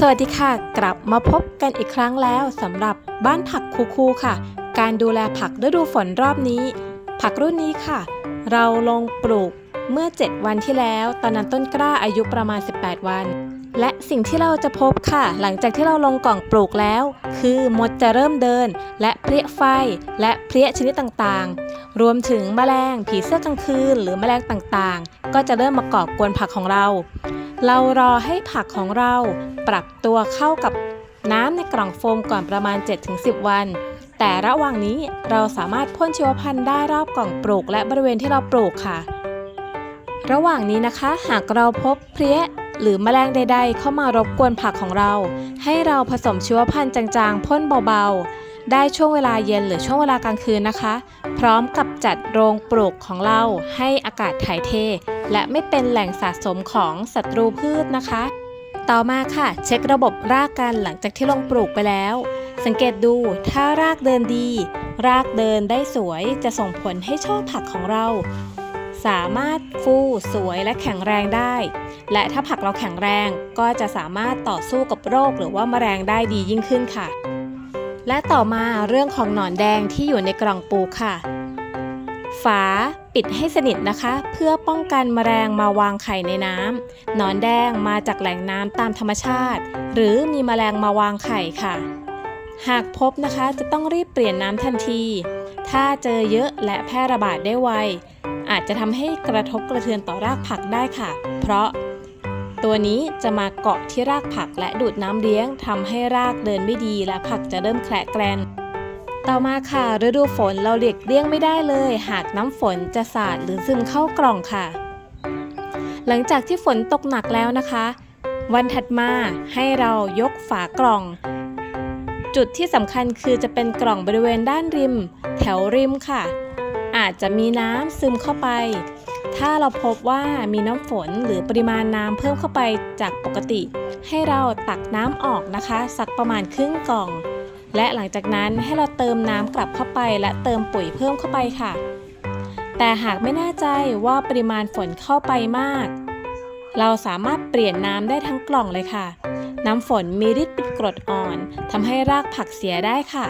สวัสดีค่ะ กลับมาพบกันอีกครั้งแล้วสำหรับบ้านผักคูคูค่ะ การดูแลผักฤดูฝนรอบนี้ ผักรุ่นนี้ค่ะ เราลงปลูกเมื่อ 7 วันที่แล้ว ตอนนั้นต้นกล้าอายุประมาณ 18 วัน และสิ่งที่เราจะพบค่ะ หลังจากที่เราลงกล่องปลูกแล้ว คือมดจะเริ่มเดิน และเพลี้ยไฟ และเพลี้ยชนิดต่างๆ รวมถึงแมลงผีเสื้อกลางคืน หรือแมลงต่างๆ ก็จะเริ่มมาก่อกวนผักของเรา เรารอให้ผักของเราปรับตัวเข้ากับน้ำในกล่องโฟมก่อนประมาณ 7-10 วัน แต่ระหว่างนี้เราสามารถพ่นชีวพันธุ์ได้รอบกล่องปลูก และบริเวณที่เราปลูกค่ะ ระหว่างนี้นะคะ หากเราพบเพลี้ยหรือแมลงใด ๆ เข้ามารบกวนผักของเรา ให้เราผสมชีวพันธุ์จางๆ พ่นเบาๆ ได้ช่วงเวลาเย็นหรือช่วงเวลากลางคืนนะคะ พร้อมกับจัดโรงปลูกของเราให้อากาศถ่ายเท และไม่เป็นแหล่งสะสมของศัตรูพืชนะคะ ต่อมาค่ะ เช็คระบบรากกันหลังจากที่ลงปลูกไปแล้ว สังเกตดูถ้ารากเดินดี รากเดินได้สวยจะส่งผลให้ช่อผักของเรา สามารถฟูสวยและแข็งแรงได้ และถ้าผักเราแข็งแรงก็จะสามารถต่อสู้กับโรคหรือว่าแมลงได้ดียิ่งขึ้นค่ะ และต่อมาเรื่องของหนอนแดงที่อยู่ในกล่องปูค่ะ ฝาปิดให้สนิทนะคะ เพื่อป้องกันแมลงมาวางไข่ในน้ำหนอนแดงมาจากแหล่งน้ำตามธรรมชาติ หรือมีแมลงมาวางไข่ค่ะ หากพบนะคะจะต้องรีบเปลี่ยนน้ำทันที ถ้าเจอเยอะและแพร่ระบาดได้ไวอาจจะทำให้กระทบกระเทือนต่อรากผักได้ค่ะ เพราะ ตัวนี้จะมาเกาะที่รากผักและดูดน้ำเลี้ยงทำให้รากเดินไม่ดีและผักจะเริ่มแคละแกรนต่อมาค่ะฤดูฝนเราเลียกเลี่ยงไม่ได้เลย หากน้ำฝนจะสาดหรือซึมเข้ากล่องค่ะ หลังจากที่ฝนตกหนักแล้วนะคะ วันถัดมาให้เรายกฝากล่อง จุดที่สำคัญคือจะเป็นกล่องบริเวณด้านริม แถวริมค่ะ อาจจะมีน้ำซึมเข้าไป ถ้าเราพบว่ามีน้ำฝนหรือปริมาณน้ำเพิ่มเข้าไปจากปกติ ให้เราตักน้ำออกนะคะ สักประมาณครึ่งกล่อง และหลังจากนั้นให้เราเติมน้ำกลับเข้าไป และเติมปุ๋ยเพิ่มเข้าไปค่ะ แต่หากไม่แน่ใจว่าปริมาณฝนเข้าไปมาก เราสามารถเปลี่ยนน้ำได้ทั้งกล่องเลยค่ะ น้ำฝนมีฤทธิ์เป็นกรดอ่อนทำให้รากผักเสียได้ค่ะ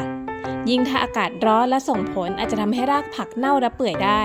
ยิ่งถ้าอากาศร้อนและส่งผลอาจจะทำให้รากผักเน่าและเปื่อยได้